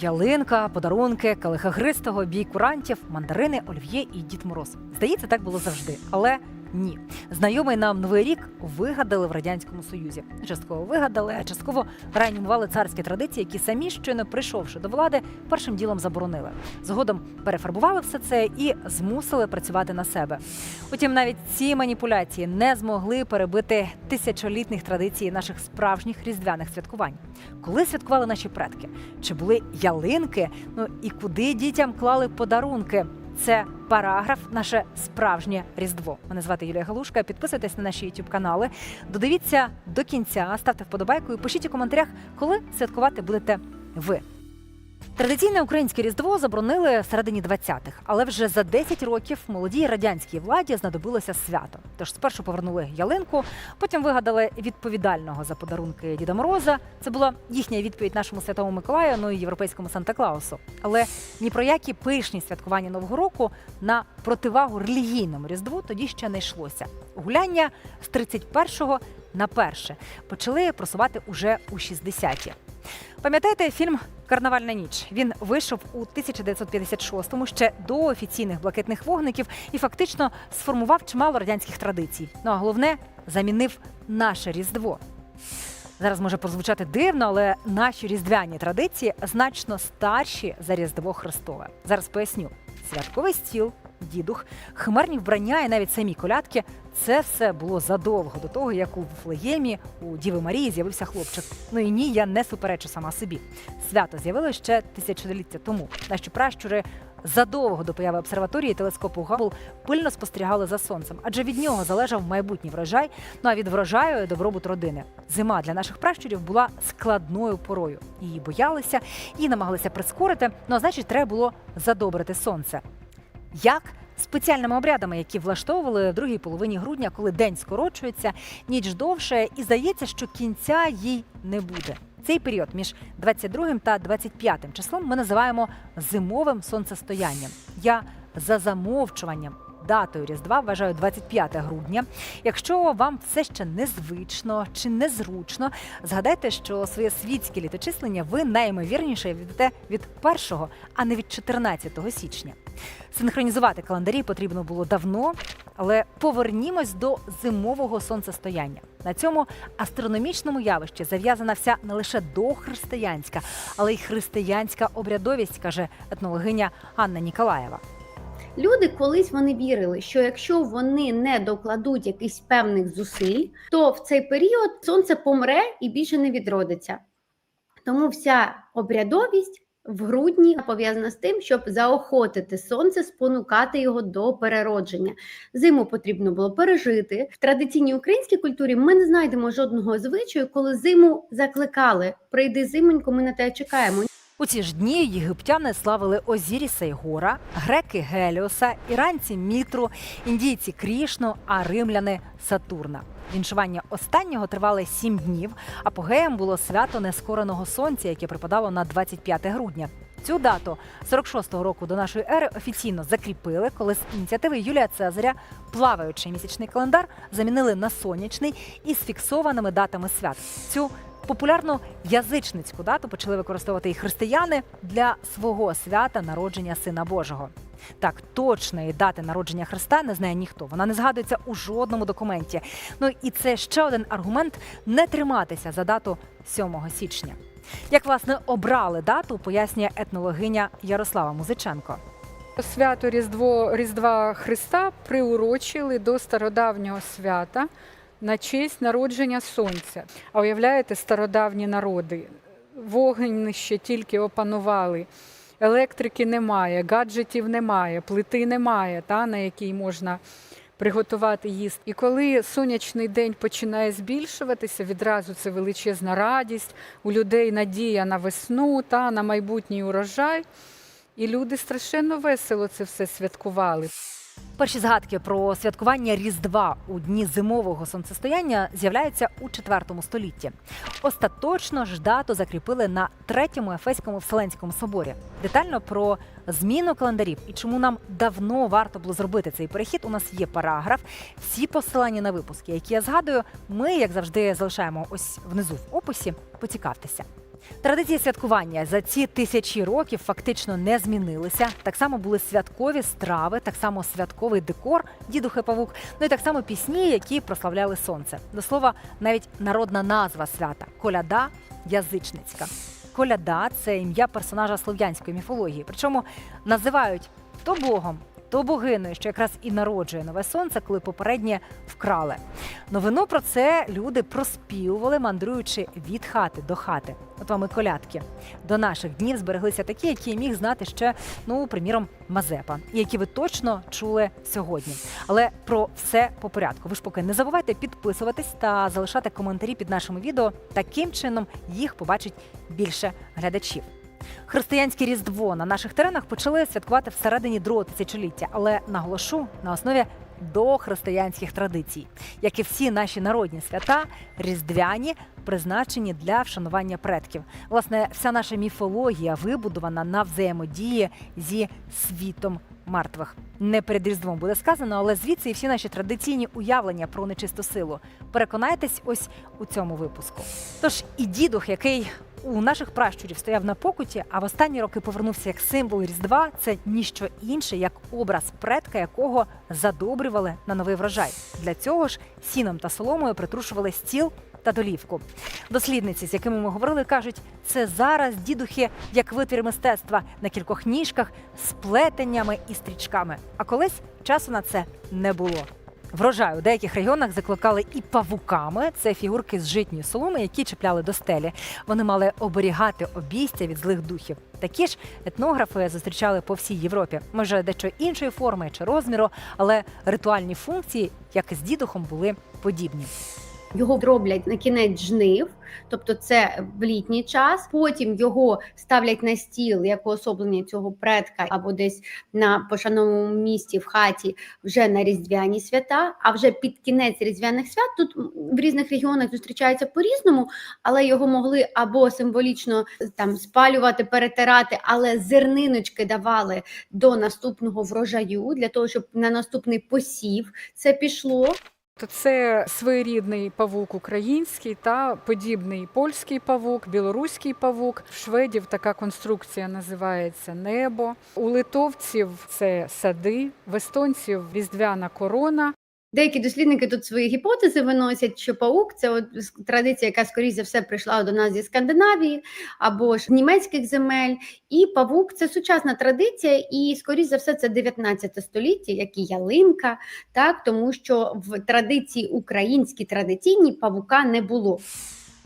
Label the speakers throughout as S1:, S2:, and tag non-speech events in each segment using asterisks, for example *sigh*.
S1: Ялинка, подарунки, калиха гристого, бій курантів, мандарини, олів'є і Дід Мороз. Здається, так було завжди, але ні. Знайомий нам новий рік вигадали в радянському союзі. Частково вигадали, а частково реанімували царські традиції, які самі щойно прийшовши до влади, першим ділом заборонили. Згодом перефарбували все це і змусили працювати на себе. Утім, навіть ці маніпуляції не змогли перебити тисячолітніх традицій наших справжніх різдвяних святкувань. Коли святкували наші предки? Чи були ялинки? Ну і куди дітям клали подарунки? Це параграф, наше справжнє різдво. Мене звати Юлія Галушка. Підписуйтесь на наші youtube канали. Додивіться до кінця, ставте вподобайку і пишіть у коментарях, коли святкувати будете ви. Традиційне українське різдво заборонили в середині 20-х, але вже за 10 років молодій радянській владі знадобилося свято. Тож спершу повернули ялинку, потім вигадали відповідального за подарунки Діда Мороза. Це була їхня відповідь нашому святому Миколаю, ну і європейському Санта Клаусу. Але ні про які пишні святкування Нового року на противагу релігійному різдву тоді ще не йшлося. Гуляння з 31-го на перше почали просувати уже у 60-ті. Пам'ятаєте фільм Карнавальна ніч? Він вийшов у 1956-му ще до офіційних блакитних вогників і фактично сформував чимало радянських традицій. Ну а головне замінив наше різдво. Зараз може прозвучати дивно, але наші різдвяні традиції значно старші за Різдво Христове. Зараз поясню: святковий стіл, дідух, химерні вбрання і навіть самі колядки це все було задовго до того, як у Вифлеємі у Діви Марії з'явився хлопчик. Ну і ні, я не суперечу сама собі. Свято з'явилося ще тисячоліття тому. Наші пращури задовго до появи обсерваторії телескопу Габл пильно спостерігали за сонцем, адже від нього залежав майбутній врожай. Ну а від врожаю добробут родини. Зима для наших пращурів була складною порою. Її боялися і намагалися прискорити. Ну а значить, треба було задобрити сонце. Як? Спеціальними обрядами, які влаштовували в другій половині грудня, коли день скорочується, ніч довше, і здається, що кінця їй не буде. Цей період між 22 та 25 числом ми називаємо зимовим сонцестоянням. Я за замовчуванням датою Різдва вважаю 25 грудня. Якщо вам все ще незвично чи незручно, згадайте, що своє світське літочислення ви найімовірніше віддате від 1, а не від 14 січня. Синхронізувати календарі потрібно було давно, але повернімось до зимового сонцестояння. На цьому астрономічному явищі зав'язана вся не лише дохристиянська, але й християнська обрядовість, каже етнологиня Анна Ніколаєва.
S2: Люди колись вони вірили, що якщо вони не докладуть якихось певних зусиль, то в цей період сонце помре і більше не відродиться. Тому вся обрядовість в грудні пов'язана з тим, щоб заохотити сонце, спонукати його до переродження. Зиму потрібно було пережити. В традиційній українській культурі ми не знайдемо жодного звичаю, коли зиму закликали: прийди зимонько, ми на тебе чекаємо.
S1: У ці ж дні єгиптяни славили Озіріса й Гора, греки Геліоса, іранці Мітру, індійці Крішну, а римляни Сатурна. Віншування останнього тривало сім днів. Апогеєм було свято нескореного сонця, яке припадало на 25 грудня. Цю дату 46-го року до нашої ери офіційно закріпили, коли з ініціативи Юлія Цезаря плаваючий місячний календар замінили на сонячний із фіксованими датами свят. Цю популярну язичницьку дату почали використовувати і християни для свого свята народження Сина Божого. Так, точної дати народження Христа не знає ніхто. Вона не згадується у жодному документі. Ну і це ще один аргумент не триматися за дату 7 січня. Як власне обрали дату, пояснює етнологиня Ярослава Музиченко.
S3: Свято Різдво Різдва Христа приурочили до стародавнього свята на честь народження сонця. А уявляєте, стародавні народи вогнище тільки опанували. Електрики немає, гаджетів немає, плити немає, та, на якій можна приготувати їсти. І коли сонячний день починає збільшуватися, відразу це величезна радість, у людей надія на весну та на майбутній урожай. І люди страшенно весело це все святкували.
S1: Перші згадки про святкування Різдва у дні зимового сонцестояння з'являються у IV столітті. Остаточно ж дату закріпили на третьому Ефеському Вселенському соборі. Детально про зміну календарів і чому нам давно варто було зробити цей перехід. У нас є параграф. Всі посилання на випуски, які я згадую, ми, як завжди, залишаємо ось внизу в описі. Поцікавтеся. Традиції святкування за ці тисячі років фактично не змінилися. Так само були святкові страви, так само святковий декор, дідухи павук, ну і так само пісні, які прославляли сонце. До слова, навіть народна назва свята коляда язичницька. Коляда це ім'я персонажа слов'янської міфології. Причому називають то богом, то богиною, що якраз і народжує нове сонце, коли попереднє вкрали. Новину про це люди проспівували, мандруючи від хати до хати. От вам і колядки. До наших днів збереглися такі, які міг знати ще, ну, приміром, Мазепа, і які ви точно чули сьогодні. Але про все по порядку. Ви ж поки не забувайте підписуватись та залишати коментарі під нашими відео. Таким чином їх побачить більше глядачів. Християнське різдво на наших теренах почали святкувати всередині другого тисячоліття, але наголошу на основі дохристиянських традицій, як і всі наші народні свята, різдвяні призначені для вшанування предків. Власне, вся наша міфологія вибудована на взаємодії зі світом мертвих. Не перед різдвом буде сказано, але звідси і всі наші традиційні уявлення про нечисту силу. Переконайтесь ось у цьому випуску. Тож і дідух, який у наших пращурів стояв на покуті, а в останні роки повернувся як символ Різдва. Це ніщо інше, як образ предка, якого задобрювали на новий врожай. Для цього ж сіном та соломою притрушували стіл та долівку. Дослідниці, з якими ми говорили, кажуть, це зараз дідухи як витвір мистецтва на кількох ніжках з плетеннями і стрічками. А колись часу на це не було. Врожай у деяких регіонах закликали і павуками. Це фігурки з житньої соломи, які чіпляли до стелі. Вони мали оберігати обійстя від злих духів. Такі ж етнографи зустрічали по всій Європі. Може, дещо іншої форми чи розміру, але ритуальні функції, як і з дідухом, були подібні.
S2: Його роблять на кінець жнив, тобто це в літній час. Потім його ставлять на стіл як уособлення цього предка або десь на пошановому місці в хаті вже на різдвяні свята. А вже під кінець різдвяних свят тут в різних регіонах зустрічається по-різному, але його могли або символічно там спалювати, перетирати, але зерниночки давали до наступного врожаю для того, щоб на наступний посів це пішло.
S3: То це своєрідний павук український та подібний польський павук, білоруський павук. В шведів така конструкція називається небо. У литовців це сади, в естонців різдвяна корона.
S2: Деякі дослідники тут свої гіпотези виносять, що паук це от традиція, яка скоріш за все прийшла до нас зі Скандинавії або ж німецьких земель. І павук це сучасна традиція, і скоріш за все це 19 століття, як і ялинка, так тому що в традиції українській традиційній павука не було.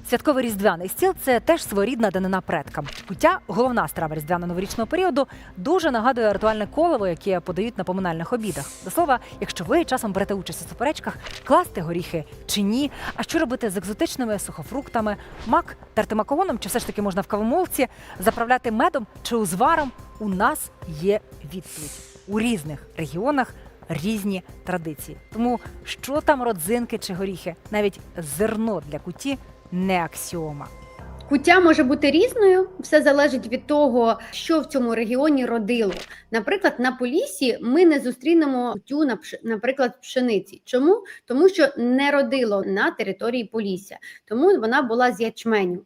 S1: Святковий різдвяний стіл це теж своєрідна данина предкам. Куття головна страва різдвяно-новорічного періоду, дуже нагадує ритуальне колево, яке подають на поминальних обідах. До слова, якщо ви часом берете участь у суперечках, класти горіхи чи ні, а що робити з екзотичними сухофруктами, мак, терти макогоном, чи все ж таки можна в кавомолці, заправляти медом чи узваром, у нас є відповідь у різних регіонах. Різні традиції, тому що там родзинки чи горіхи, навіть зерно для куті не аксіома.
S2: Куття може бути різною, все залежить від того, що в цьому регіоні родило. Наприклад, на полісі ми не зустрінемо кутю, на наприклад, пшениці. Чому? Тому що не родило на території Полісся, тому вона була з ячменю.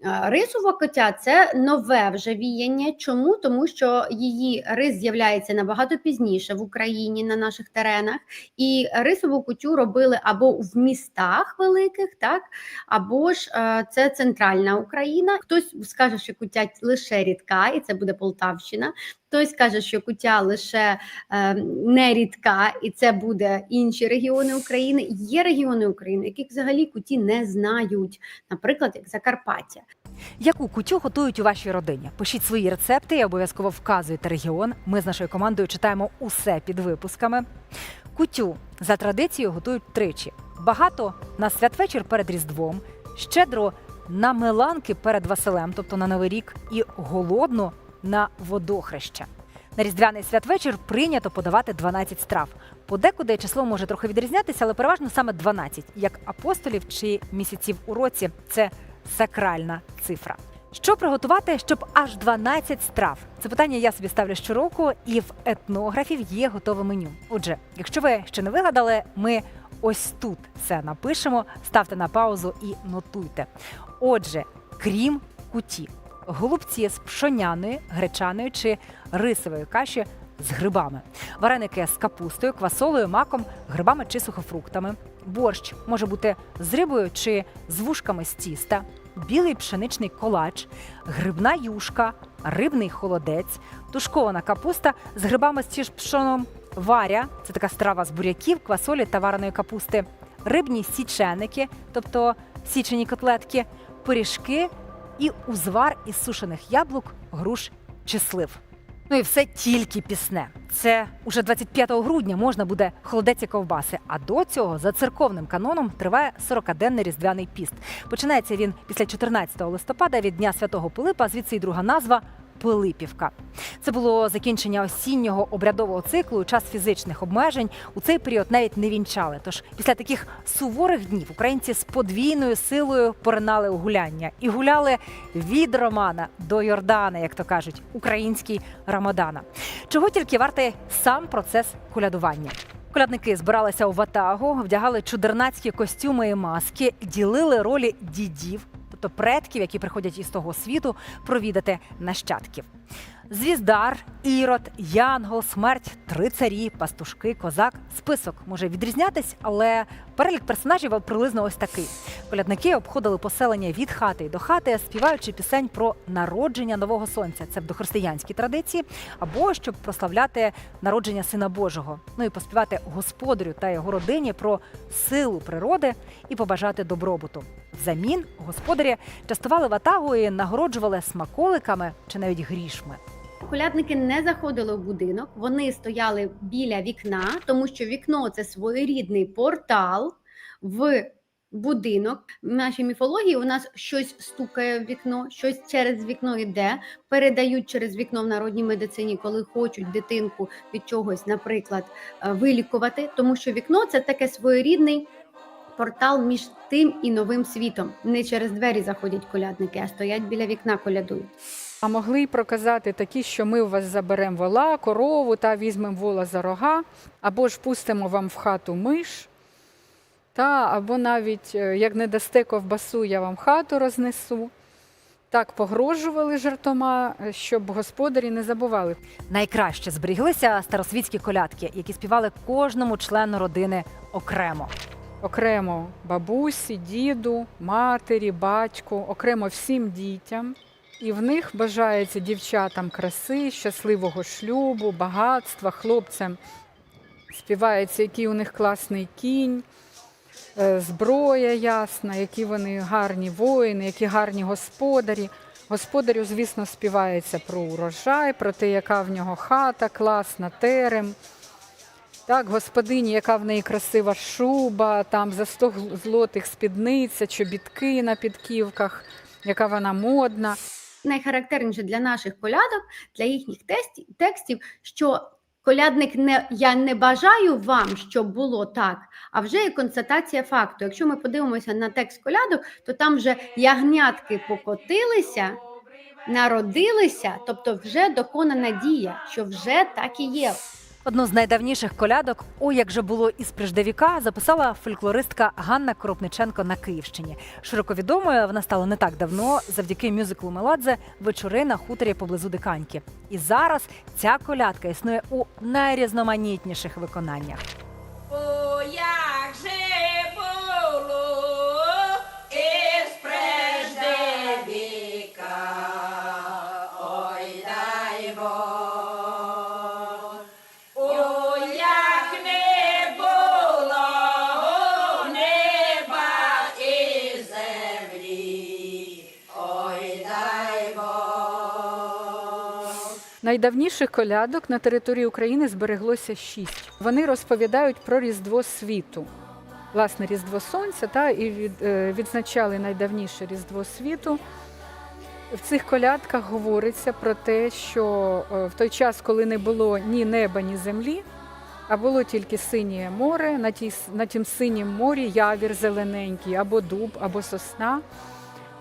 S2: Рисова котя це нове вже віяння. Чому? Тому що її рис з'являється набагато пізніше в Україні на наших теренах, і рисову котю робили або в містах великих, так або ж е, це центральна Україна. Хтось скаже, що котя лише рідка, і це буде Полтавщина. Хтось каже, що кутя лише е, не рідка, і це буде інші регіони України. Є регіони України, яких взагалі куті не знають, наприклад, як Закарпаття.
S1: Яку кутю готують у вашій родині? Пишіть свої рецепти і обов'язково вказуйте регіон. Ми з нашою командою читаємо усе під випусками. Кутю за традицією готують тричі: багато на святвечір перед Різдвом, щедро на меланки перед Василем, тобто на Новий рік, і голодну на водохреща. На різдвяний святвечір прийнято подавати 12 страв. Подекуди число може трохи відрізнятися, але переважно саме 12, як апостолів чи місяців у році. Це сакральна цифра. Що приготувати, щоб аж 12 страв? Це питання я собі ставлю щороку, і в етнографів є готове меню. Отже, якщо ви ще не вигадали, ми ось тут це напишемо. Ставте на паузу і нотуйте. Отже, крім куті, голубці з пшоняної, гречаної чи рисової каші з грибами, вареники з капустою, квасолою, маком, грибами чи сухофруктами. Борщ може бути з рибою чи з вушками з тіста, білий пшеничний колач, грибна юшка, рибний холодець, тушкована капуста з грибами з ж пшоном, варя це така страва з буряків, квасолі та вареної капусти, рибні січеники, тобто січені котлетки, пиріжки і узвар із сушених яблук, груш чи слив. Ну і все тільки пісне. Це уже 25 грудня можна буде холодець і ковбаси. А до цього за церковним каноном триває 40-денний різдвяний піст. Починається він після 14 листопада від Дня Святого Пилипа, звідси й друга назва. Пилипівка. Це було закінчення осіннього обрядового циклу. Час фізичних обмежень у цей період навіть не вінчали. Тож після таких суворих днів українці з подвійною силою поринали у гуляння і гуляли від Романа до Йордана, як то кажуть, український Рамадана. Чого тільки вартий сам процес колядування. Колядники збиралися у ватагу, вдягали чудернацькі костюми і маски, ділили ролі дідів, тобто предків, які приходять із того світу, провідати нащадків. Звіздар, Ірод, Янгол, смерть, три царі, пастушки, козак. Список може відрізнятись, але перелік персонажів приблизно ось такий. Колядники обходили поселення від хати до хати, співаючи пісень про народження нового сонця. Це в дохристиянській традиції, або щоб прославляти народження Сина Божого. Ну і поспівати господарю та його родині про силу природи і побажати добробуту. Взамін господарі частували ватагу і нагороджували смаколиками чи навіть грішми.
S2: Колядники не заходили в будинок, вони стояли біля вікна, тому що вікно це своєрідний портал в будинок. В нашій міфології у нас щось стукає в вікно, щось через вікно йде, передають через вікно в народній медицині, коли хочуть дитинку від чогось, наприклад, е, вилікувати, тому що вікно це таке своєрідний. Портал між тим і новим світом. Не через двері заходять колядники, а стоять біля вікна колядують.
S3: А могли й проказати такі, що ми у вас заберемо вола, корову та візьмемо вола за рога, або ж пустимо вам в хату миш, та або навіть е, як не дасте ковбасу, я вам хату рознесу. Так погрожували жартома, е, щоб господарі не забували.
S1: Найкраще зберіглися старосвітські колядки, які співали кожному члену родини окремо.
S3: Окремо бабусі, діду, матері, батьку, окремо всім дітям. І в них бажається дівчатам краси, щасливого шлюбу, багатства, хлопцям співається, який у них класний кінь, е, зброя ясна, які вони гарні воїни, які гарні господарі. Господарю, звісно, співається про урожай, про те, яка в нього хата, класна, терем. Так, господині, яка в неї красива шуба, там за 100 злотих спідниця, чобітки на підківках, яка вона модна.
S2: найхарактерніше для наших колядок, для їхніх текстів, що колядник не я не бажаю вам, щоб було так, а вже є констатація факту. Якщо ми подивимося на текст колядок, то там вже ягнятки покотилися, народилися, тобто вже доконана дія, що вже так і є.
S1: Одну з найдавніших колядок «О, як же було із приждевіка» записала фольклористка Ганна Коропниченко на Київщині. Широко відомою вона стала не так давно завдяки мюзиклу Меладзе вечори на хуторі поблизу Диканьки. І зараз ця колядка існує у найрізноманітніших виконаннях.
S4: О, як
S3: Найдавніших колядок на території України збереглося шість. Вони розповідають про Різдво світу. Власне, Різдво Сонця, та, і від, е, відзначали найдавніше Різдво світу. В цих колядках говориться про те, що е, в той час, коли не було ні неба, ні землі, а було тільки синє море, на, тій, на тім синім морі явір зелененький, або дуб, або сосна.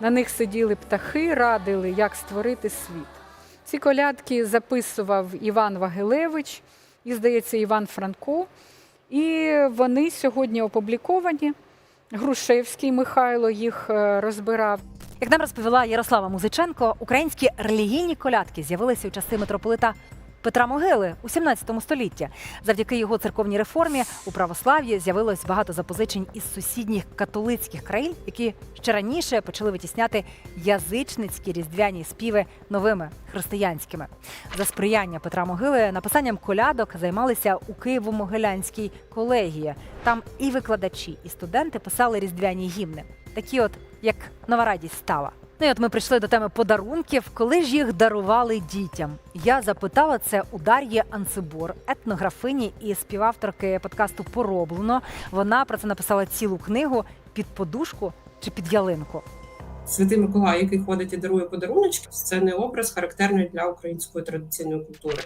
S3: На них сиділи птахи, радили, як створити світ. Ці колядки записував Іван Вагилевич і, здається, Іван Франко. І вони сьогодні опубліковані. Грушевський Михайло їх е, розбирав.
S1: Як нам розповіла Ярослава Музиченко, українські релігійні колядки з'явилися у часи митрополита Петра Могили у 17 столітті. Завдяки його церковній реформі у православ'ї з'явилось багато запозичень із сусідніх католицьких країн, які ще раніше почали витісняти язичницькі різдвяні співи новими християнськими. За сприяння Петра Могили написанням колядок займалися у Києво-Могилянській колегії. Там і викладачі, і студенти писали різдвяні гімни, такі от як нова радість стала. Ну і от ми прийшли до теми подарунків. Коли ж їх дарували дітям? Я запитала це у Дар'ї Анцибор, етнографині і співавторки подкасту Пороблено. Вона про це написала цілу книгу під подушку чи під ялинку.
S5: Святий Миколай, який ходить і дарує подаруночки, це не образ характерний для української традиційної культури.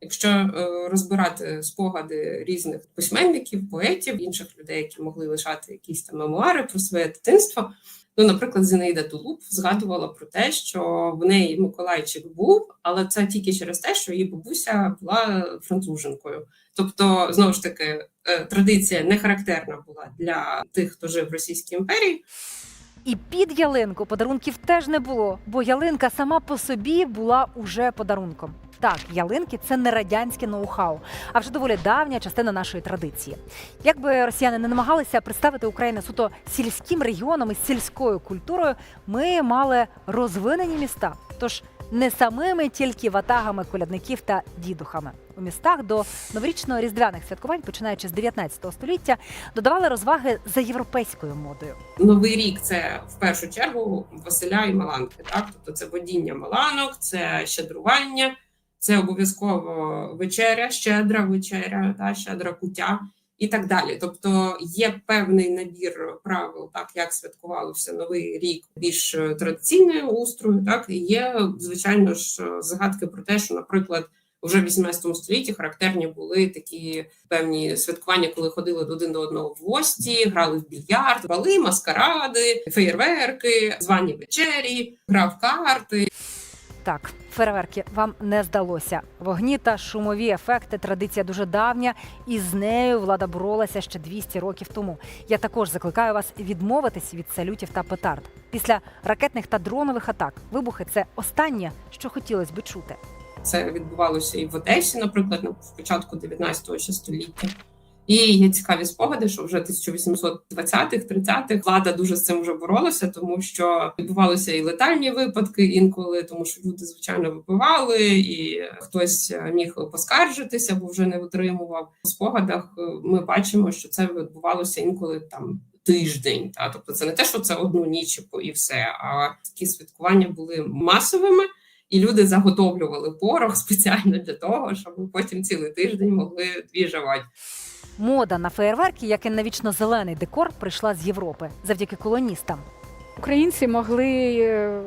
S5: Якщо е, розбирати спогади різних письменників, поетів, інших людей, які могли лишати якісь там мемуари про своє дитинство, ну, наприклад, Зінаїда Тулуб згадувала про те, що в неї Миколайчик був, але це тільки через те, що її бабуся була француженкою. Тобто, знову ж таки, е, традиція не характерна була для тих, хто жив в Російській імперії.
S1: І під ялинку подарунків теж не було, бо ялинка сама по собі була уже подарунком. Так, ялинки це не радянське ноу-хау, а вже доволі давня частина нашої традиції. Якби росіяни не намагалися представити Україну суто сільським регіоном із сільською культурою, ми мали розвинені міста. Тож не самими тільки ватагами колядників та дідухами. У містах до новорічно-різдвяних святкувань, починаючи з 19 століття, додавали розваги за європейською модою.
S5: Новий рік це в першу чергу Василя і Маланки. Так, тобто це водіння маланок, це щедрування, це обов'язково вечеря, щедра вечеря, та щедра куття і так далі. Тобто є певний набір правил, так як святкувався новий рік більш е, традиційною устрою. Так і є звичайно ж е, загадки про те, що, наприклад. Вже в 18 столітті характерні були такі певні святкування, коли ходили до один до одного в гості, грали в більярд, бали, маскаради, феєрверки, звані вечері, гра в карти.
S1: Так, фейерверки вам не здалося. Вогні та шумові ефекти традиція дуже давня, і з нею влада боролася ще 200 років тому. Я також закликаю вас відмовитись від салютів та петард. Після ракетних та дронових атак вибухи це останнє, що хотілося би чути.
S5: Це відбувалося і в Одесі, наприклад, на початку 19 ще століття. І є цікаві спогади, що вже 1820-х, 30-х влада дуже з цим вже боролася, тому що відбувалися і летальні випадки інколи, тому що люди звичайно випивали, і хтось міг поскаржитися, бо вже не витримував. У спогадах е, ми бачимо, що це відбувалося інколи там. Тиждень, та тобто це не те, що це одну ніч і все. А такі святкування були масовими, і люди заготовлювали порох *laughs* спеціально для того, щоб потім цілий тиждень могли двіжавати.
S1: Мода на феєрверки, як і на вічно зелений декор, прийшла з Європи завдяки колоністам.
S3: Українці могли е,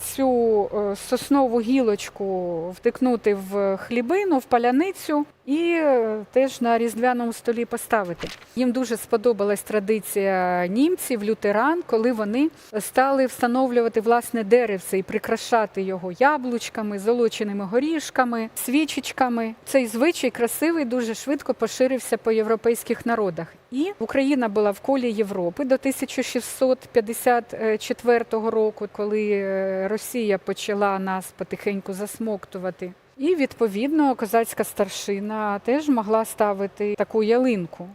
S3: цю е, соснову гілочку втикнути в хлібину, в паляницю і е, теж на різдвяному столі поставити. Їм дуже сподобалась традиція німців, лютеран, коли вони стали встановлювати власне деревце і прикрашати його яблучками, золоченими горішками, свічечками. Цей звичай красивий дуже швидко поширився по європейських народах. І Україна була в колі Європи до 1654 року, коли е, Росія почала нас потихеньку засмоктувати. І відповідно козацька старшина теж могла ставити таку ялинку.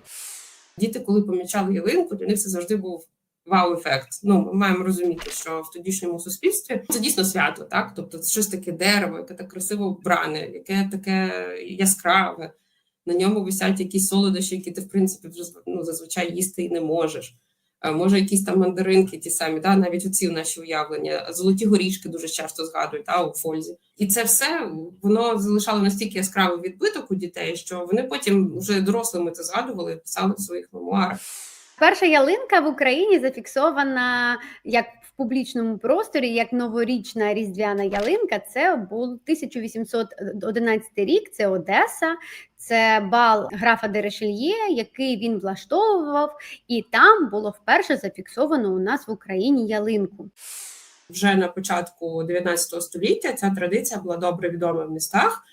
S5: Діти, коли помічали ялинку, для них це завжди був вау-ефект. Ну, ми маємо розуміти, що в тодішньому суспільстві це дійсно свято, так? Тобто це щось таке дерево, яке так красиво вбране, яке таке яскраве. На ньому висять якісь солодощі, які ти в принципі вже ну, зазвичай їсти і не можеш. Е, Може, якісь там мандаринки, ті самі, да, навіть оці наші уявлення, золоті горішки дуже часто згадують та, у фользі. І це все воно залишало настільки яскравий відбиток у дітей, що вони потім вже дорослими це згадували писали в своїх мемуарах.
S2: Перша ялинка в Україні зафіксована як публічному просторі, як новорічна різдвяна ялинка. Це був 1811 рік. Це Одеса, це бал графа де Ришельє, який він влаштовував, і там було вперше зафіксовано у нас в Україні ялинку.
S5: Вже на початку 19 століття ця традиція була добре відома в містах.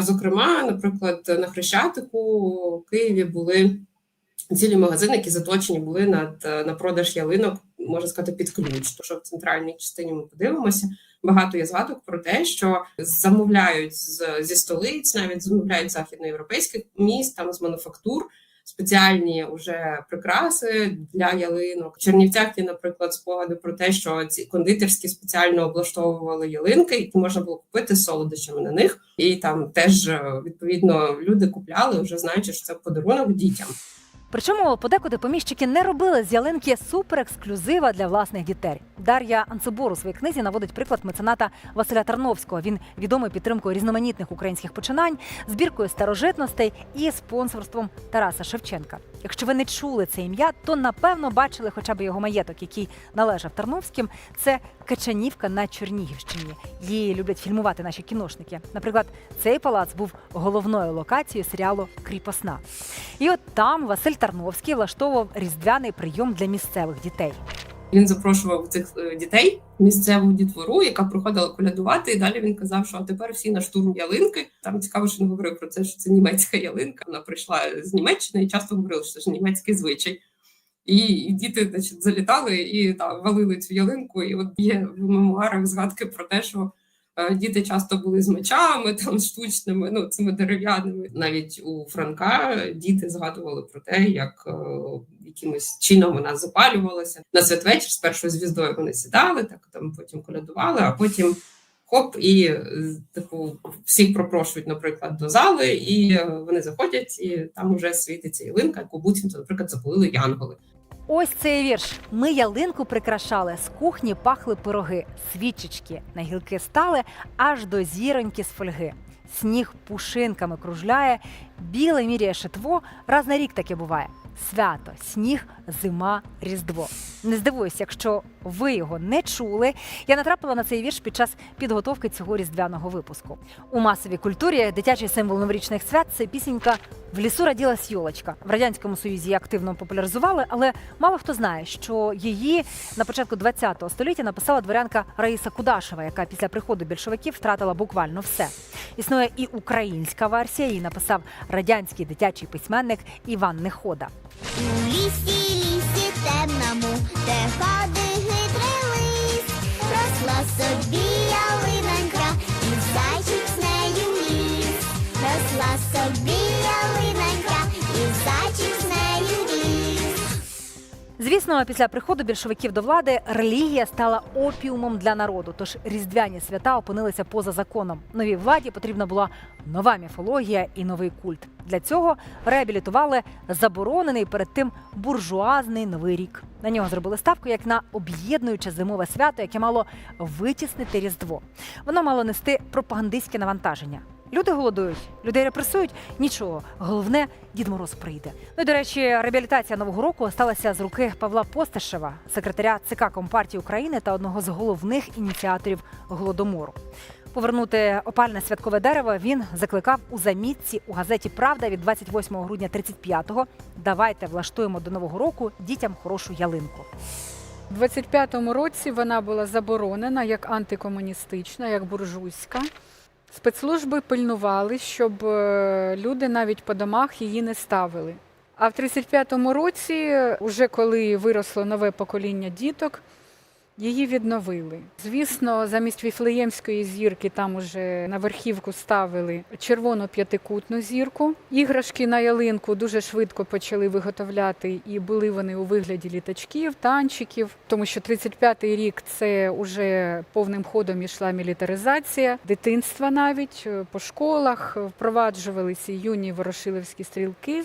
S5: Зокрема, наприклад, на Хрещатику у Києві були цілі магазини, які заточені були над на продаж ялинок можна сказати, під ключ. Що в центральній частині ми подивимося. Багато є згадок про те, що замовляють з, зі столиць, навіть замовляють західноєвропейських міст, там з мануфактур спеціальні уже прикраси для ялинок. В Чернівцях є, наприклад, спогади про те, що ці кондитерські спеціально облаштовували ялинки, які можна було купити з солодощами на них, і там теж е, відповідно люди купляли, вже знаючи, що це подарунок дітям.
S1: Причому подекуди поміщики не робили з ялинки суперексклюзива для власних дітей. Дар'я Анцебор у своїй книзі наводить приклад мецената Василя Тарновського. Він відомий підтримкою різноманітних українських починань, збіркою старожитностей і спонсорством Тараса Шевченка. Якщо ви не чули це ім'я, то напевно бачили хоча б його маєток, який належав Тарновським. Це Качанівка на Чернігівщині. Її люблять фільмувати наші кіношники. Наприклад, цей палац був головною локацією серіалу Кріпосна. І от там Василь Тарновський влаштовував різдвяний прийом для місцевих дітей.
S5: Він запрошував цих е, дітей місцеву дітвору, яка приходила колядувати. І далі він казав, що а тепер всі на штурм ялинки. Там цікаво, що він говорив про це, що це німецька ялинка. Вона прийшла з Німеччини і часто говорили, що це ж німецький звичай. І, і діти значить, залітали і та, валили цю ялинку. І от є в мемуарах згадки про те, що діти часто були з мечами, там штучними, ну цими дерев'яними. Навіть у Франка діти згадували про те, як е, якимось чином вона запалювалася на святвечір. З першою звіздою вони сідали, так там потім колядували, а потім. Хоп, і е, типу всіх пропрошують, наприклад, до зали, і е, вони заходять, і там вже світиться ялинка, яку буцімто, наприклад, запалили янголи.
S1: Ось цей вірш. Ми ялинку прикрашали, з кухні пахли пироги, свічечки на гілки стали аж до зіроньки з фольги. Сніг пушинками кружляє, біле міряє шитво, раз на рік таке буває. Свято, сніг, зима, різдво. Не здивуюсь, якщо ви його не чули. Я натрапила на цей вірш під час підготовки цього різдвяного випуску. У масовій культурі дитячий символ новорічних свят це пісенька В лісу раділась йолочка. В радянському союзі активно популяризували, але мало хто знає, що її на початку ХХ століття написала дворянка Раїса Кудашева, яка після приходу більшовиків втратила буквально все. Існує і українська версія. Її написав радянський дитячий письменник Іван Нехода.
S6: У лісі, лісі темному, де
S1: Звісно, після приходу більшовиків до влади релігія стала опіумом для народу. Тож різдвяні свята опинилися поза законом. Новій владі потрібна була нова міфологія і новий культ. Для цього реабілітували заборонений перед тим буржуазний новий рік. На нього зробили ставку як на об'єднуюче зимове свято, яке мало витіснити різдво. Воно мало нести пропагандистське навантаження. Люди голодують, людей репресують. Нічого, головне, Дід Мороз прийде. Ну і до речі, реабілітація нового року сталася з руки Павла Постишева, секретаря ЦК Компартії України та одного з головних ініціаторів голодомору. Повернути опальне святкове дерево він закликав у замітці у газеті Правда від 28 грудня 35-го. Давайте влаштуємо до нового року дітям хорошу ялинку.
S3: У 25-му році вона була заборонена як антикомуністична, як буржуйська. Спецслужби пильнували, щоб е, люди навіть по домах її не ставили. А в 35-му році, уже коли виросло нове покоління діток, її відновили. Звісно, замість віфлеємської зірки там уже на верхівку ставили червону п'ятикутну зірку. Іграшки на ялинку дуже швидко почали виготовляти, і були вони у вигляді літачків, танчиків, тому що 35-й рік це вже повним ходом ішла мілітаризація, дитинства навіть е, по школах впроваджувалися юні ворошиловські стрілки.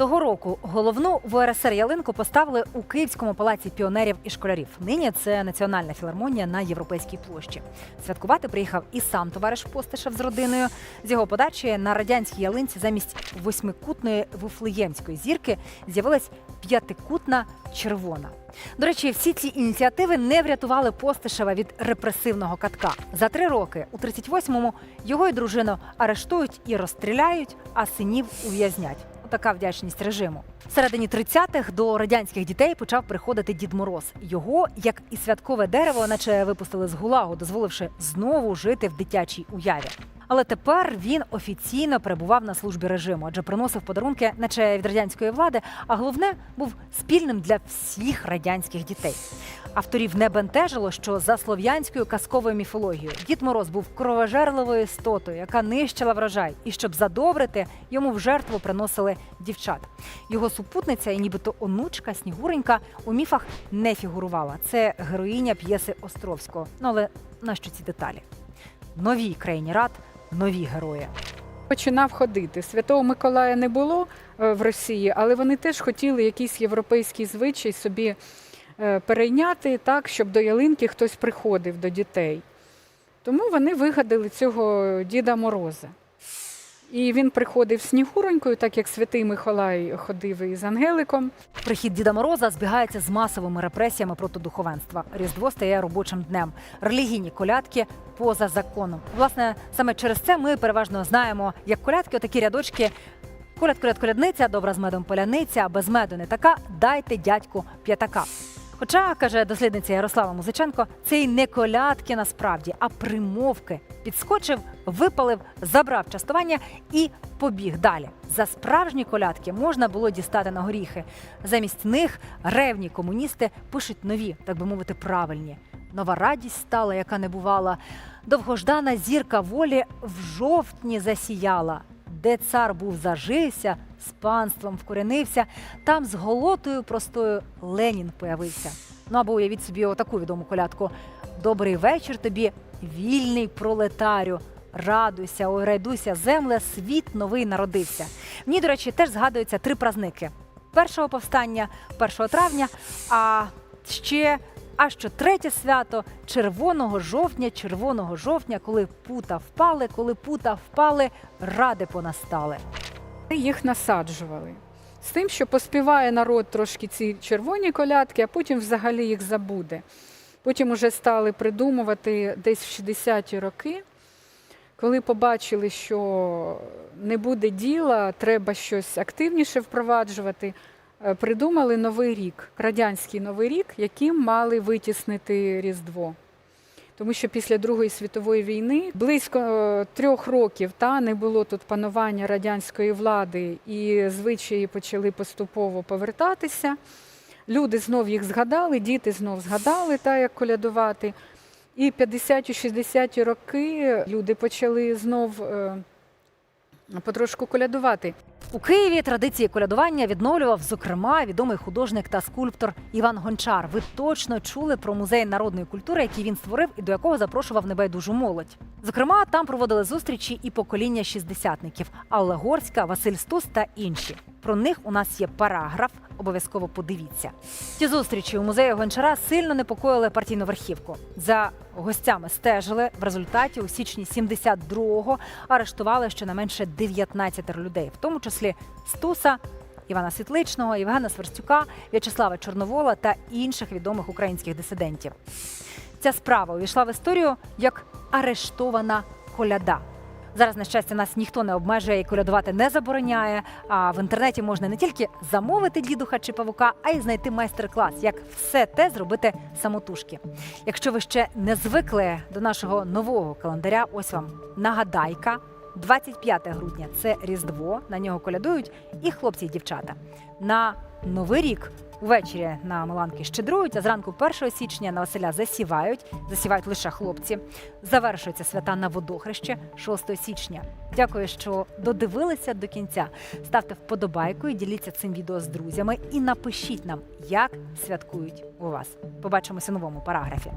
S1: Того року головну в УРСР ялинку поставили у Київському палаці піонерів і школярів. Нині це національна філармонія на європейській площі. Святкувати приїхав і сам товариш Постишев з родиною. З його подачі на радянській ялинці замість восьмикутної вифлеємської зірки з'явилась п'ятикутна червона. До речі, всі ці ініціативи не врятували Постишева від репресивного катка. За три роки у 38-му його і дружину арештують і розстріляють, а синів ув'язнять. Така вдячність режиму. В середині 30-х до радянських дітей почав приходити Дід Мороз. Його, як і святкове дерево, наче випустили з гулагу, дозволивши знову жити в дитячій уяві. Але тепер він офіційно перебував на службі режиму, адже приносив подарунки, наче від радянської влади, а головне був спільним для всіх радянських дітей. Авторів не бентежило, що за слов'янською казковою міфологією Дід Мороз був кровожерливою істотою, яка нищила врожай, і щоб задобрити, йому в жертву приносили дівчат. Його супутниця і нібито онучка Снігуренька у міфах не фігурувала. Це героїня п'єси Островського. Ну але нащо ці деталі? Новій країні рад, нові герої.
S3: Починав ходити. Святого Миколая не було е, в Росії, але вони теж хотіли якийсь європейський звичай собі е, перейняти так, щоб до ялинки хтось приходив до дітей. Тому вони вигадали цього Діда Мороза. І він приходив снігуронькою, так як святий Миколай ходив із Ангеликом.
S1: Прихід Діда Мороза збігається з масовими репресіями проти духовенства. Різдво стає робочим днем. Релігійні колядки поза законом. Власне, саме через це ми переважно знаємо, як колядки, отакі рядочки. Коляд, коляд, колядниця, добра з медом поляниця, без меду не така. Дайте дядьку п'ятака. Хоча, каже дослідниця Ярослава Музиченко, це й не колядки насправді, а примовки. Підскочив, випалив, забрав частування і побіг далі. За справжні колядки можна було дістати на горіхи. Замість них ревні комуністи пишуть нові, так би мовити, правильні. Нова радість стала, яка не бувала. Довгождана зірка волі в жовтні засіяла. Де цар був зажився, з панством вкоренився, там з голотою простою Ленін появився. Ну або уявіть собі отаку відому колядку. Добрий вечір тобі, вільний пролетарю. Радуйся, ой, земле, світ новий народився. Ній, до речі, теж згадуються три празники: першого повстання, 1 травня, а ще а що третє свято червоного жовтня, червоного жовтня, коли пута впали, коли пута впали, ради понастали.
S3: Їх насаджували. З тим, що поспіває народ трошки ці червоні колядки, а потім взагалі їх забуде. Потім уже стали придумувати десь в 60-ті роки, коли побачили, що не буде діла, треба щось активніше впроваджувати. е, Придумали новий рік, радянський новий рік, яким мали витіснити Різдво. Тому що після Другої світової війни близько е, трьох років та не було тут панування радянської влади, і звичаї почали поступово повертатися. Люди знов їх згадали, діти знов згадали, та як колядувати. І 50-60 роки люди почали знов е, потрошку колядувати.
S1: У Києві традиції колядування відновлював, зокрема, відомий художник та скульптор Іван Гончар. Ви точно чули про музей народної культури, який він створив і до якого запрошував небайдужу молодь. Зокрема, там проводили зустрічі і покоління шістдесятників Алла Горська, Василь Стус та інші. Про них у нас є параграф. Обов'язково подивіться. Ті зустрічі у музеї Гончара сильно непокоїли партійну верхівку. За гостями стежили. В результаті у січні 72-го арештували щонайменше 19 людей, в тому числі Стуса, Івана Світличного, Євгена Сверстюка, В'ячеслава Чорновола та інших відомих українських дисидентів. Ця справа увійшла в історію як арештована коляда. Зараз, на щастя, нас ніхто не обмежує і колядувати не забороняє. А в інтернеті можна не тільки замовити дідуха чи павука, а й знайти майстер-клас, як все те зробити самотужки. Якщо ви ще не звикли до нашого нового календаря, ось вам нагадайка. 25 грудня це Різдво, на нього колядують і хлопці, і дівчата. На Новий рік увечері на Миланки щедрують, а зранку 1 січня на Василя засівають. Засівають лише хлопці. Завершуються свята на водохреще 6 січня. Дякую, що додивилися до кінця. Ставте вподобайку і діліться цим відео з друзями. І напишіть нам, як святкують у вас. Побачимося у новому параграфі.